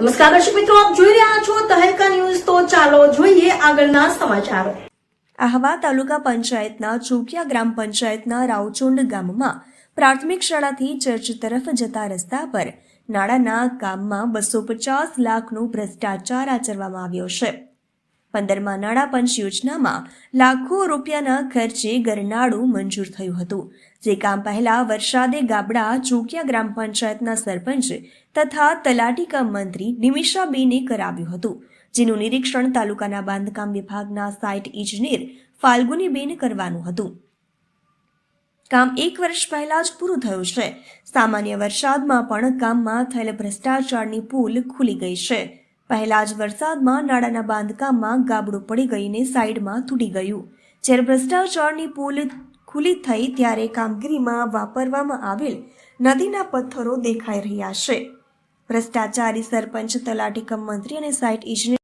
નમસ્કાર દર્શક મિત્રો, આપ જોઈ રહ્યા છો તહેલકા ન્યૂઝ. તો ચાલો જોઈએ આગળના સમાચારો. આહવા તાલુકા પંચાયતના ચોકિયા ગ્રામ પંચાયતના રાવચોંડ ગામમાં પ્રાથમિક શાળાથી ચર્ચ તરફ જતા રસ્તા પર નાણાંના કામમાં બસો પચાસ લાખનો ભ્રષ્ટાચાર આચરવામાં આવ્યો છે. પંદરમાં નાણાં પંચ યોજનામાં લાખો રૂપિયાના ખર્ચે ગરનાળું મંજૂર થયું હતું. જે કામ પહેલા વરસાદે ગાબડા ચોકિયા ગ્રામ પંચાયતના સરપંચ તથા તલાટી કમ મંત્રી નિમિષાબેને કરાવ્યું હતું, જેનું નિરીક્ષણ તાલુકાના બાંધકામ વિભાગના સાઇટ ઇજનેર ફાલ્ગુનીબેન કરવાનું હતું. કામ એક વર્ષ પહેલા જ પૂરું થયું છે. સામાન્ય વરસાદમાં પણ કામમાં થયેલ ભ્રષ્ટાચારની પુલ ખુલી ગઈ છે. પહેલા જ વરસાદમાં નાળાના બાંધકામમાં ગાબડું પડી ગઈને સાઈડમાં તૂટી ગયું. જ્યારે ભ્રષ્ટાચારની પુલ ખુલ્લી થઈ ત્યારે કામગીરીમાં વાપરવામાં આવેલ નદીના પથ્થરો દેખાઈ રહ્યા છે. ભ્રષ્ટાચારી સરપંચ, તલાટી કમ મંત્રી અને સાઇટ ઇજનેર